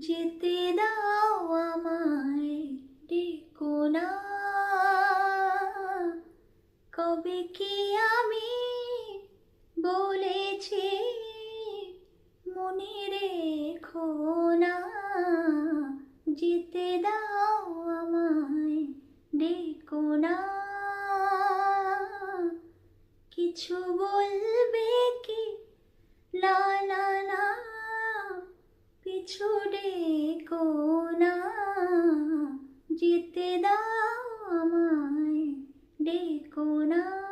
যেতে দাও আমায় ডেকো না। কবে কি আমি বলেছি মনে রেখো না। যেতে দাও আমায় ডেকো না। কিছু পিছু ডেকো না যেতে দাও আমায় ডেকো না।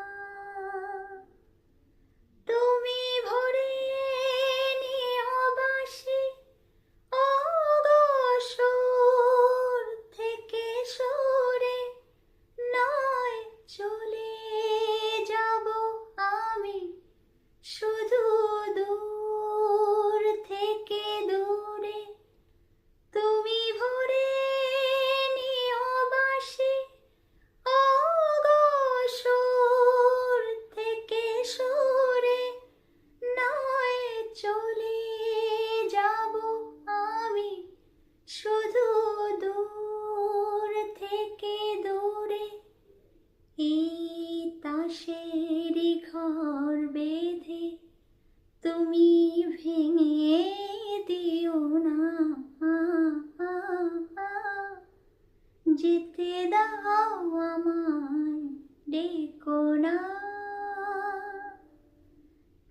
যেতে দাও আমায়, ডেকো না।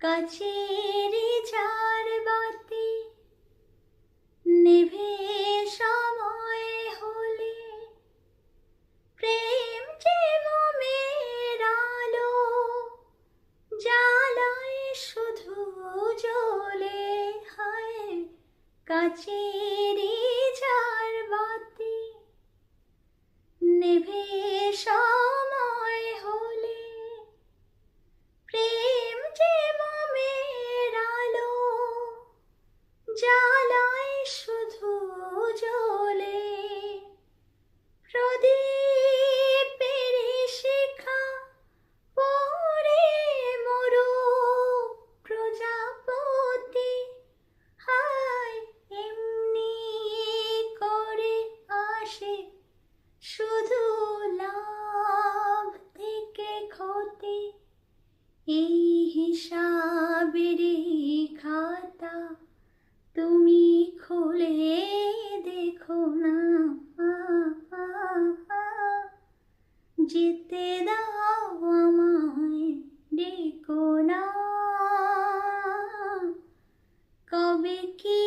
কাছের চার বাতি নেভে সময় হলে, প্রেম যে মোমের আলো জ্বালায় শুধু জ্বলে হয়। কাছের চার বাতি নেভে সময় হলে প্রেম যে মোমের আলো শুধু জ্বলে এই হিসাবের খাতা তুমি খুলে দেখো না। যেতে দাও আমায় ডেকো না। কবে কি